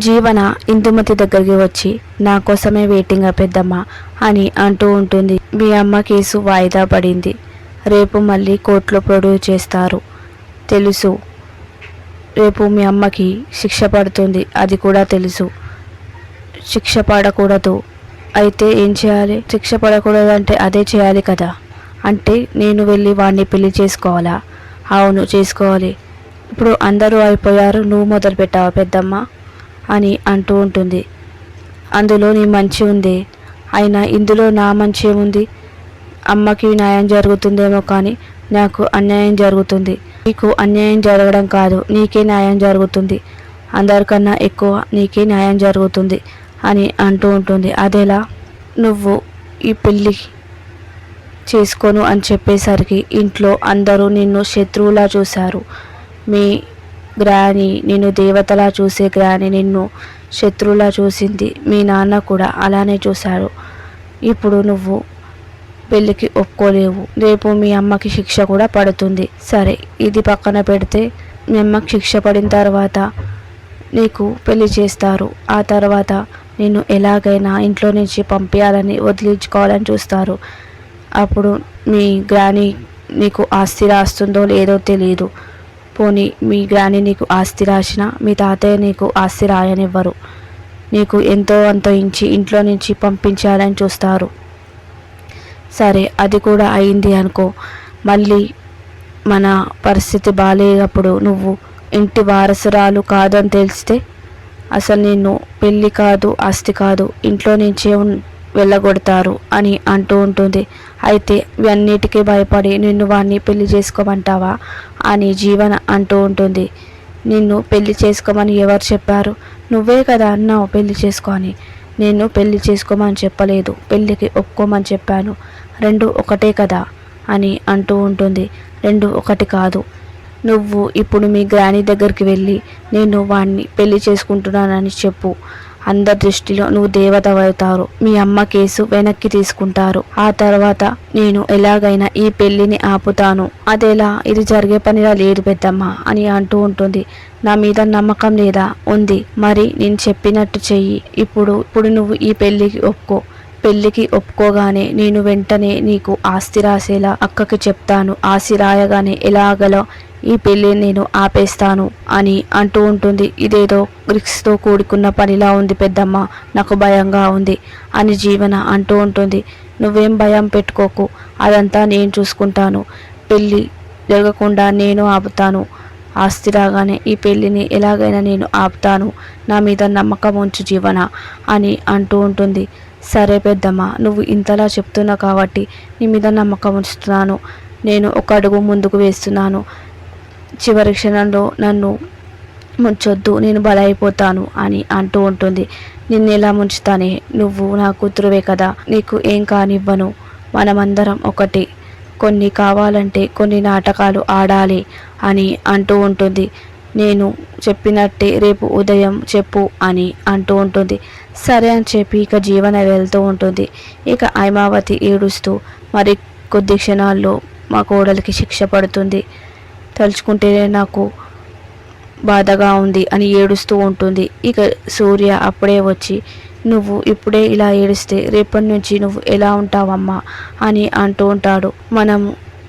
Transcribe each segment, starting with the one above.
జీవన ఇందుమతి దగ్గరికి వచ్చి నా కోసమే వెయిటింగ్ పెద్దమ్మ అని అంటూ ఉంటుంది. మీ అమ్మ కేసు వాయిదా పడింది. రేపు మళ్ళీ కోర్టులో ప్రొడ్యూస్ చేస్తారు. తెలుసు. రేపు మీ అమ్మకి శిక్ష పడుతుంది. అది కూడా తెలుసు. శిక్ష పడకూడదు. అయితే ఏం చేయాలి? శిక్ష పడకూడదు అంటే అదే చేయాలి కదా. అంటే నేను వెళ్ళి వాడిని పెళ్ళి చేసుకోవాలా? అవును చేసుకోవాలి. ఇప్పుడు అందరూ అయిపోయారు. నువ్వు మొదలు పెట్టావా పెద్దమ్మ? అని అంటూ ఉంటుంది. అందులో నీ మంచి ఉంది. అయినా ఇందులో నా మంచి ఏముంది? అమ్మకి న్యాయం జరుగుతుందేమో కానీ నాకు అన్యాయం జరుగుతుంది. నీకు అన్యాయం జరగడం కాదు నీకే న్యాయం జరుగుతుంది. అందరికన్నా ఎక్కువ నీకే న్యాయం జరుగుతుంది అని అంటూ ఉంటుంది. అదేలా? నువ్వు ఈ పెళ్ళి చేసుకోను అని చెప్పేసరికి ఇంట్లో అందరూ నిన్ను శత్రువులా చూశారు. మీ గ్రాని నిన్ను దేవతలా చూసే గ్రాని నిన్ను శత్రువులా చూసింది మీ నాన్న కూడా అలానే చూశారు. ఇప్పుడు నువ్వు పెళ్ళికి ఒప్పుకోలేవు. రేపు మీ అమ్మకి శిక్ష కూడా పడుతుంది. సరే ఇది పక్కన పెడితే మీ అమ్మకి శిక్ష పడిన తర్వాత నీకు పెళ్ళి చేస్తారు. ఆ తర్వాత నేను ఎలాగైనా ఇంట్లో నుంచి పంపించాలని వదిలించుకోవాలని చూస్తారు. అప్పుడు మీ గ్రాని నీకు ఆస్తి రాస్తుందో లేదో తెలియదు పోని మీ గ్రాని నీకు ఆస్తి రాసినా మీ తాతయ్య నీకు ఆస్తి రాయనివ్వరు. నీకు ఎంతో అంత ఇచ్చి ఇంట్లో నుంచి పంపించాలని చూస్తారు. సరే అది కూడా అయింది అనుకో. మళ్ళీ మన పరిస్థితి బాగాలేనప్పుడు నువ్వు ఇంటి వారసురాలు కాదని తెలిస్తే అసలు నిన్ను పెళ్ళి కాదు ఆస్తి కాదు ఇంట్లో నుంచే వెళ్ళగొడతారు అని అంటూ ఉంటుంది. అయితే ఇవన్నిటికీ భయపడి నిన్ను వాడిని పెళ్ళి చేసుకోమంటావా అని జీవన అంటూ ఉంటుంది. నిన్ను పెళ్ళి చేసుకోమని ఎవరు చెప్పారు? నువ్వే కదా అన్నావు పెళ్ళి చేసుకోని నేను పెళ్ళి చేసుకోమని చెప్పలేదు. పెళ్ళికి ఒప్పుకోమని చెప్పాను. రెండు ఒకటే కదా అని అంటూ ఉంటుంది. రెండు ఒకటి కాదు. నువ్వు ఇప్పుడు మీ గ్రాని దగ్గరికి వెళ్ళి నేను వాణ్ణి పెళ్ళి చేసుకుంటున్నానని చెప్పు అందరి దృష్టిలో నువ్వు దేవత అవుతారు మీ అమ్మ కేసు వెనక్కి తీసుకుంటారు. ఆ తర్వాత నేను ఎలాగైనా ఈ పెళ్ళిని ఆపుతాను. అదేలా ఇది జరిగే పనిలా లేదు పెద్దమ్మ అని అంటూ ఉంటుంది. నా మీద నమ్మకం లేదా? ఉంది. మరి నేను చెప్పినట్టు చెయ్యి. ఇప్పుడు ఇప్పుడు నువ్వు ఈ పెళ్ళికి ఒప్పుకో. పెళ్ళికి ఒప్పుకోగానే నేను వెంటనే నీకు ఆస్తి రాసేలా అక్కకి చెప్తాను. ఆస్తి రాయగానే ఎలాగలో ఈ పెళ్ళి నేను ఆపేస్తాను అని అంటూ ఉంటుంది. ఇదేదో రిక్స్తో కూడుకున్న పనిలా ఉంది పెద్దమ్మ. నాకు భయంగా ఉంది అని జీవన అంటూ ఉంటుంది. నువ్వేం భయం పెట్టుకోకు. అదంతా నేను చూసుకుంటాను. పెళ్ళి జరగకుండా నేను ఆపుతాను. ఆస్తి రాగానే ఈ పెళ్ళిని ఎలాగైనా నేను ఆపుతాను. నా మీద నమ్మకం ఉంచు జీవన అని అంటూ ఉంటుంది. సరే పెద్దమ్మ నువ్వు ఇంతలా చెప్తున్నావు కాబట్టి నీ మీద నమ్మకం ఉంచుతున్నాను. నేను ఒక అడుగు ముందుకు వేస్తున్నాను. చివరి క్షణంలో నన్ను ముంచొద్దు నేను బలైపోతాను అని అంటూ ఉంటుంది. నిన్ను ఎలా ముంచుతానే? నువ్వు నా కూతురువే కదా. నీకు ఏం కానివ్వను. మనమందరం ఒకటి. కొన్ని కావాలంటే కొన్ని నాటకాలు ఆడాలి అని అంటూ ఉంటుంది. నేను చెప్పినట్టే రేపు ఉదయం చెప్పు అని అంటూ ఉంటుంది. సరే అని చెప్పి ఇక జీవన వెళ్తూ ఉంటుంది. ఇక ఐమావతి ఏడుస్తూ మరి కొద్ది క్షణాల్లో మా కోడలికి శిక్ష పడుతుంది. తలుచుకుంటేనే నాకు బాధగా ఉంది అని ఏడుస్తూ ఉంటుంది. ఇక సూర్య అప్పుడే వచ్చి నువ్వు ఇప్పుడే ఇలా ఏడిస్తే రేపటి నుంచి నువ్వు ఎలా ఉంటావమ్మా? అని అంటూ ఉంటాడు. మనం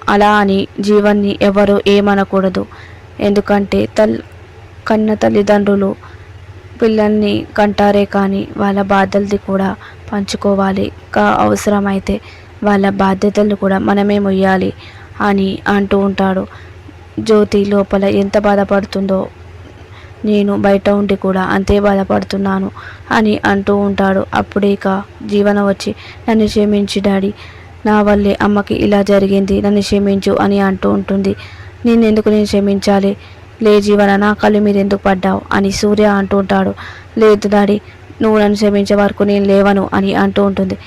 అలా అని జీవన్ని ఎవరు ఏమనకూడదు. ఎందుకంటే తల్ కన్న తల్లిదండ్రులు పిల్లల్ని కంటారే కానీ వాళ్ళ బాధలది కూడా పంచుకోవాలి. కా అవసరమైతే వాళ్ళ బాధ్యతలు కూడా మనమే మొయ్యాలి అని అంటూ ఉంటాడు. జ్యోతి లోపల ఎంత బాధపడుతుందో. నేను బయట ఉండి కూడా అంతే బాధపడుతున్నాను అని అంటూ ఉంటాడు. అప్పుడే ఇక జీవన వచ్చి నన్ను క్షమించి డాడీ. నా వల్లే అమ్మకి ఇలా జరిగింది నన్ను క్షమించు అని అంటూ ఉంటుంది. నేను ఎందుకు నేను క్షమించాలి? లే జీవన నా కళ్ళు మీద ఎందుకు పడ్డావు? అని సూర్య అంటూ ఉంటాడు. లేదు డాడీ నువ్వు నన్ను క్షమించే వరకు నేను లేవను అని అంటూ ఉంటుంది.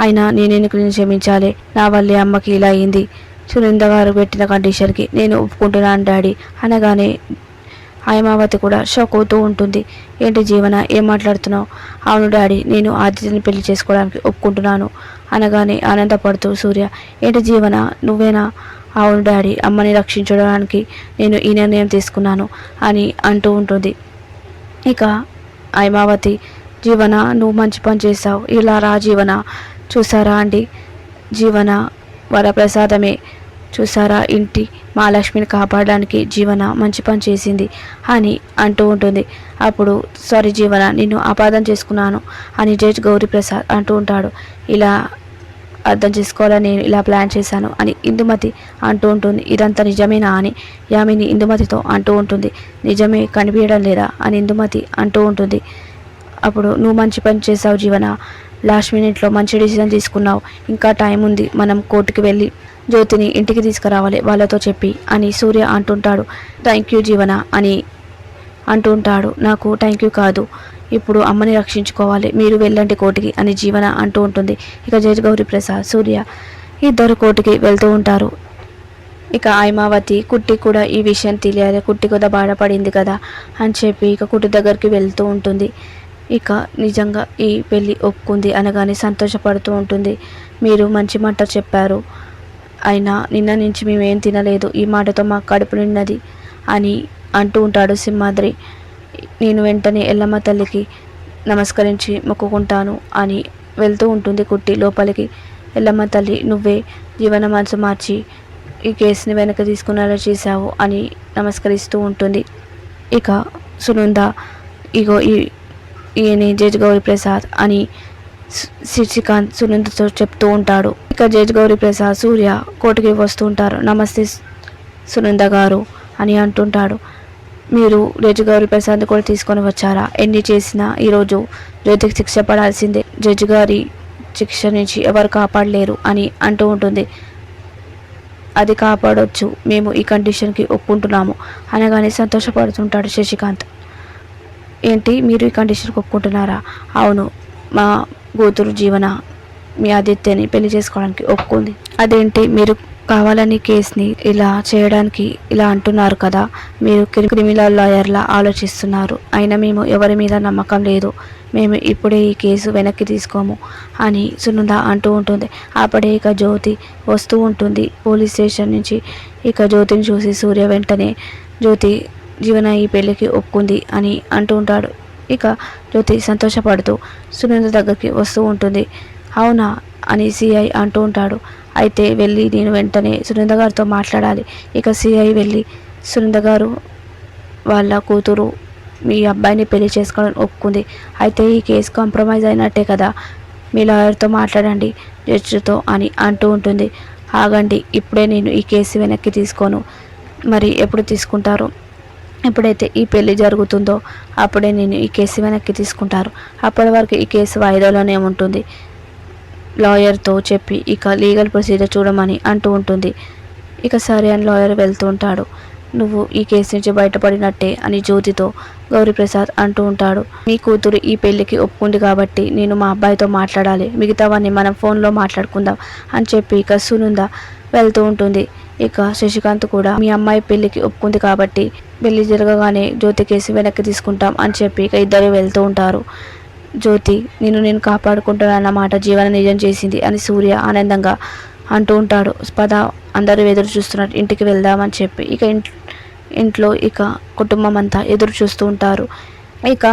అయినా నేను ఎందుకు నేను క్షమించాలి? నా వల్లే అమ్మకి ఇలా అయింది. సునంద గారు పెట్టిన కండిషన్కి నేను ఒప్పుకుంటున్నాను డాడీ అనగానే హైమావతి కూడా షాక్ అవుతూ ఉంటుంది. ఏంటి జీవన ఏం మాట్లాడుతున్నావు? అవును డాడీ నేను ఆదిత్యని పెళ్ళి చేసుకోవడానికి ఒప్పుకుంటున్నాను అనగానే ఆనందపడుతూ సూర్య ఏంటి జీవన నువ్వేనా? అవును డాడీ అమ్మని రక్షించడానికి నేను ఈ నిర్ణయం తీసుకున్నాను అని అంటూ ఉంటుంది. ఇక హైమావతి జీవన నువ్వు మంచి పని చేస్తావు ఇలా రా జీవన చూసారా అండి? జీవన వరప్రసాదమే చూసారా ఇంటి మహాలక్ష్మిని కాపాడడానికి జీవన మంచి పని చేసింది అని అంటూ ఉంటుంది. అప్పుడు సారీ జీవన నిన్ను అపార్థం చేసుకున్నాను అని జడ్జ్ గౌరీ ప్రసాద్ అంటూ ఉంటాడు. ఇలా అర్థం చేసుకోవాలని నేను ఇలా ప్లాన్ చేశాను అని ఇందుమతి అంటూ ఉంటుంది. ఇదంతా నిజమేనా అని యామిని ఇందుమతితో అంటూ ఉంటుంది. నిజమే కనిపించడం లేదా అని ఇందుమతి అంటూ ఉంటుంది. అప్పుడు నువ్వు మంచి పని చేసావు జీవన. లాస్ట్ మినిట్లో మంచి డిసిజన్ తీసుకున్నావు. ఇంకా టైం ఉంది. మనం కోర్టుకి వెళ్ళి జ్యోతిని ఇంటికి తీసుకురావాలి వాళ్ళతో చెప్పి అని సూర్య అంటుంటాడు. థ్యాంక్ యూ జీవన అని అంటూ ఉంటాడు నాకు థ్యాంక్ యూ కాదు. ఇప్పుడు అమ్మని రక్షించుకోవాలి. మీరు వెళ్ళండి కోటికి అని జీవన అంటూ ఉంటుంది. ఇక జయగౌరి ప్రసాద్ సూర్య ఇద్దరు కోటికి వెళ్తూ ఉంటారు. ఇక ఐమావతి కుట్టి కూడా ఈ విషయం తెలియాలి. కుట్టి కూడా బాధపడింది కదా అని చెప్పి ఇక కుట్టి దగ్గరికి వెళ్తూ ఉంటుంది. ఇక నిజంగా ఈ పెళ్ళి ఒప్పుకుంది అనగానే సంతోషపడుతూ ఉంటుంది. మీరు మంచి మాట చెప్పారు. అయినా నిన్న నుంచి మేమేం తినలేదు. ఈ మాటతో మా కడుపు నిన్నది అని అంటూ ఉంటాడు సింహాద్రి. నేను వెంటనే ఎల్లమ్మ తల్లికి నమస్కరించి మొక్కుకుంటాను అని వెళ్తూ ఉంటుంది కుట్టి లోపలికి. ఎల్లమ్మ తల్లి నువ్వే జీవన మనసు మార్చి ఈ కేసుని వెనక తీసుకునేలా చేశావు అని నమస్కరిస్తూ ఉంటుంది. ఇక సునంద ఇగో ఈ ఈయన జడ్జ్ గౌరీ ప్రసాద్ అని శశికాంత్ సునందతో చెప్తూ ఉంటాడు. ఇక జడ్జ్ గౌరీ ప్రసాద్ సూర్య కోర్టుకి వస్తూ ఉంటారు. నమస్తే సునంద గారు అని అంటుంటాడు. మీరు జడ్జి గౌరీ ప్రసాద్ కూడా తీసుకొని వచ్చారా? ఎన్ని చేసినా ఈరోజు జ్యోతికి శిక్ష పడాల్సిందే. జడ్జి గారి శిక్ష నుంచి ఎవరు కాపాడలేరు అని అంటూ ఉంటుంది. అది కాపాడొచ్చు. మేము ఈ కండిషన్కి ఒప్పుకుంటున్నాము అనగానే సంతోషపడుతుంటాడు శశికాంత్. ఏంటి మీరు ఈ కండిషన్కి ఒప్పుకుంటున్నారా? అవును. మా కూతురు జీవన మీ ఆదిత్యని పెళ్ళి చేసుకోవడానికి ఒప్పుకుంది. అదేంటి? మీరు కావాలని కేసుని ఇలా చేయడానికి ఇలా అంటున్నారు కదా. మీరు క్రిమినల్ లాయర్లా ఆలోచిస్తున్నారు. అయినా మేము ఎవరి మీద నమ్మకం లేదు. మేము ఇప్పుడే ఈ కేసు వెనక్కి తీసుకోము అని సునంద అంటూ ఉంటుంది. అప్పుడే ఇక జ్యోతి వస్తూ ఉంటుంది. పోలీస్ స్టేషన్ నుంచి ఇక జ్యోతిని చూసి సూర్య వెంటనే జ్యోతి జీవన ఈ పెళ్ళికి ఒప్పుకుంది అని అంటూ ఉంటాడు. ఇక జ్యోతి సంతోషపడుతూ సునంద దగ్గరికి వస్తూ ఉంటుంది. అవునా? అని సిఐ అంటూ ఉంటాడు. అయితే వెళ్ళి నేను వెంటనే సునంద గారితో మాట్లాడాలి. ఇక సిఐ వెళ్ళి సునంద గారు వాళ్ళ కూతురు మీ అబ్బాయిని పెళ్ళి చేసుకోవాలని ఒప్పుకుంది. అయితే ఈ కేసు కాంప్రమైజ్ అయినట్టే కదా? మీ లాయర్తో మాట్లాడండి జడ్జితో అని అంటూ ఉంటుంది. ఆగండి ఇప్పుడే నేను ఈ కేసు వెనక్కి తీసుకోను. మరి ఎప్పుడు తీసుకుంటారు? ఎప్పుడైతే ఈ పెళ్ళి జరుగుతుందో అప్పుడే నేను ఈ కేసు వెనక్కి తీసుకుంటారు. అప్పటి వరకు ఈ కేసు వాయిదాలోనే ఉంటుంది. లాయర్తో చెప్పి ఇక లీగల్ ప్రొసీజర్ చూడమని అంటూ ఉంటుంది. ఇక సరే అని లాయర్ వెళ్తూ ఉంటాడు. నువ్వు ఈ కేసు నుంచి బయటపడినట్టే అని జ్యోతితో గౌరీప్రసాద్ అంటూ ఉంటాడు. మీ కూతురు ఈ పెళ్ళికి ఒప్పుకుంది కాబట్టి నేను మా అబ్బాయితో మాట్లాడాలి. మిగతావన్నీ మనం ఫోన్లో మాట్లాడుకుందాం అని చెప్పి ఇక సునుంద వెళ్తూ ఉంటుంది. ఇక శశికాంత్ కూడా మీ అమ్మాయి పెళ్ళికి ఒప్పుకుంది కాబట్టి పెళ్ళి జరగగానే జ్యోతి కేసు వెనక్కి తీసుకుంటాం అని చెప్పి ఇక ఇద్దరు వెళ్తూ ఉంటారు. జ్యోతి నేను నేను కాపాడుకుంటానన్నమాట జీవన నిజం చేసింది అని సూర్య ఆనందంగా అంటూ ఉంటాడు. పద అందరూ ఎదురు చూస్తున్నట్టు ఇంటికి వెళ్దామని చెప్పి ఇక ఇంట్లో ఇక కుటుంబం అంతా ఎదురు చూస్తూ ఉంటారు. ఇక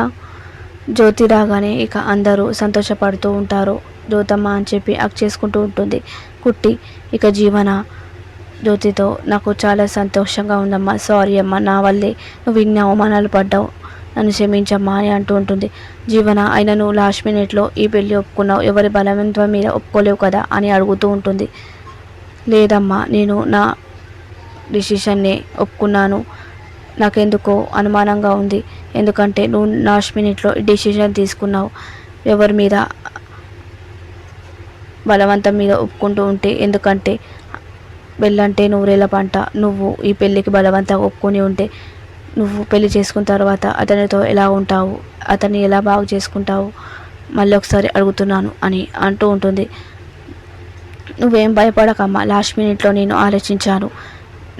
జ్యోతి రాగానే ఇక అందరూ సంతోషపడుతూ ఉంటారు. జ్యోతమ్మ అని చెప్పి అక్ చేసుకుంటూ ఉంటుంది. కుట్టి ఇక జీవన జ్యోతితో నాకు చాలా సంతోషంగా ఉందమ్మా. సారీ అమ్మా నా వల్లే నువ్వు ఇన్ని అవమానాలు పడ్డావు. నన్ను క్షమించమ్మా అని అంటూ ఉంటుంది. జీవన అయినా నువ్వు లాస్ట్ మినిట్లో ఈ పెళ్ళి ఒప్పుకున్నావు. ఎవరి బలవంతం మీద ఒప్పుకోలేవు కదా అని అడుగుతూ ఉంటుంది. లేదమ్మా నేను నా డిసిషన్ని ఒప్పుకున్నాను. నాకెందుకో అనుమానంగా ఉంది. ఎందుకంటే నువ్వు లాస్ట్ మినిట్లో డిసిషన్ తీసుకున్నావు. ఎవరి మీద బలవంతం మీద ఒప్పుకుంటూ ఉంటే ఎందుకంటే బెల్లంటే నూరేళ్ళ పంట. నువ్వు ఈ పెళ్ళికి బలవంతంగా ఒప్పుకొని ఉంటే నువ్వు పెళ్ళి చేసుకున్న తర్వాత అతనితో ఎలా ఉంటావు? అతన్ని ఎలా బాగు చేసుకుంటావు? మళ్ళీ ఒకసారి అడుగుతున్నాను అని అంటూ ఉంటుంది. నువ్వేం భయపడకమ్మా లాస్ట్ మినిట్లో నేను ఆలోచించాను.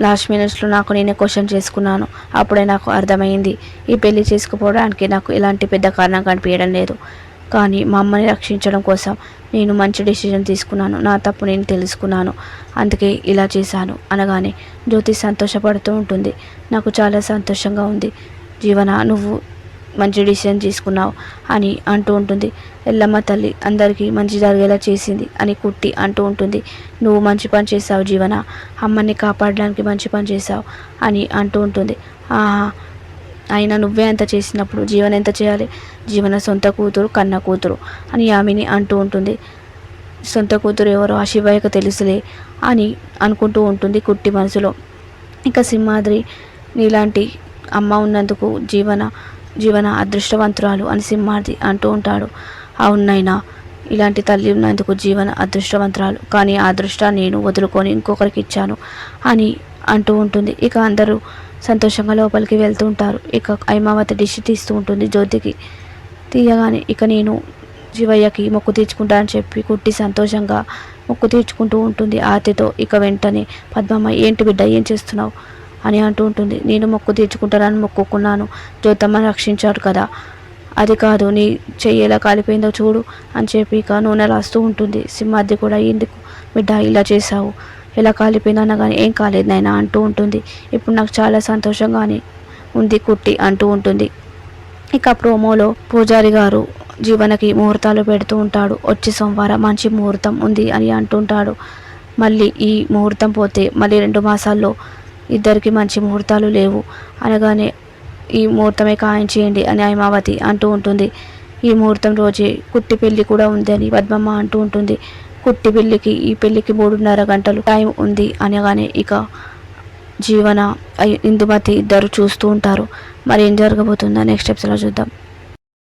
లాస్ట్ మినిట్స్లో నాకు నేనే క్వశ్చన్ చేసుకున్నాను. అప్పుడే నాకు అర్థమైంది. ఈ పెళ్ళి చేసుకుపోవడానికి నాకు ఎలాంటి పెద్ద కారణం కనిపించడం లేదు. కానీ మా అమ్మని రక్షించడం కోసం నేను మంచి డెసిషన్ తీసుకున్నాను. నా తప్పు నేను తెలుసుకున్నాను. అందుకే ఇలా చేశాను అనగానే జ్యోతి సంతోషపడుతూ ఉంటుంది. నాకు చాలా సంతోషంగా ఉంది. జీవన నువ్వు మంచి డిసిషన్ తీసుకున్నావు అని అంటూ ఉంటుంది. ఎల్లమ్మ తల్లి అందరికీ మంచి జరిగేలా చేసింది అని కుట్టి అంటూ ఉంటుంది. నువ్వు మంచి పని చేసావు జీవన. అమ్మని కాపాడడానికి మంచి పని చేసావు అని అంటూ ఉంటుంది. ఆహా అయినా నువ్వే ఎంత చేసినప్పుడు జీవన ఎంత చేయాలి? జీవన సొంత కూతురు కన్న కూతురు అని యామిని అంటూ ఉంటుంది. సొంత కూతురు ఎవరో ఆ శివయ్యకు తెలుసులే అని అనుకుంటూ ఉంటుంది కుట్టి మనసులో. ఇక సింహాద్రి నీలాంటి అమ్మ ఉన్నందుకు జీవన జీవన అదృష్టవంతురాలు అని సింహాద్రి అంటూ ఉంటాడు. అవునైనా ఇలాంటి తల్లి ఉన్నందుకు జీవన అదృష్టవంతురాలు. కానీ ఆ అదృష్టాన్ని నేను వదులుకొని ఇంకొకరికి ఇచ్చాను అని అంటూ ఉంటుంది. ఇక అందరూ సంతోషంగా లోపలికి వెళ్తూ ఉంటారు. ఇక ఐమావతి డిష్ తీస్తూ ఉంటుంది జ్యోతికి. తీయగానే ఇక నేను శివయ్యకి మొక్కు తీర్చుకుంటా అని చెప్పి కుట్టి సంతోషంగా మొక్కు తీర్చుకుంటూ ఉంటుంది. ఆతితో ఇక వెంటనే పద్మమ్మ ఏంటి బిడ్డ ఏం చేస్తున్నావు? అని అంటూ ఉంటుంది. నేను మొక్కు తీర్చుకుంటానని మొక్కుకున్నాను. జ్యోతమ్మ రక్షించాడు కదా. అది కాదు నీ చెయ్యి ఎలా కాలిపోయిందో చూడు అని చెప్పి ఇక నూనె రాస్తూ ఉంటుంది. సింహాద్రి కూడా ఎందుకు బిడ్డ ఇలా చేశావు? ఎలా కాలిపోయిందో అనగానే ఏం కాలేదు నాయన అంటూ ఉంటుంది. ఇప్పుడు నాకు చాలా సంతోషంగానే ఉంది కుట్టి అంటూ ఉంటుంది. ఇక ప్రోమోలో పూజారి గారు జీవనకి ముహూర్తాలు పెడుతూ ఉంటాడు. వచ్చే సోమవారం మంచి ముహూర్తం ఉంది అని అంటుంటాడు. మళ్ళీ ఈ ముహూర్తం పోతే మళ్ళీ రెండు మాసాల్లో ఇద్దరికి మంచి ముహూర్తాలు లేవు. అనగానే ఈ ముహూర్తమే ఖాయం చేయండి అని హైమావతి అంటూ ఉంటుంది. ఈ ముహూర్తం రోజే కుట్టి పెళ్ళి కూడా ఉంది అని పద్మమ్మ అంటూ ఉంటుంది. కుట్టి పెళ్ళికి ఈ పెళ్ళికి మూడున్నర గంటలు టైం ఉంది అనగానే ఇక జీవన ఇందుమతి ఇద్దరు చూస్తూ ఉంటారు. మరి ఏం జరగబోతుందో నెక్స్ట్ ఎపిసోడ్లో చూద్దాం.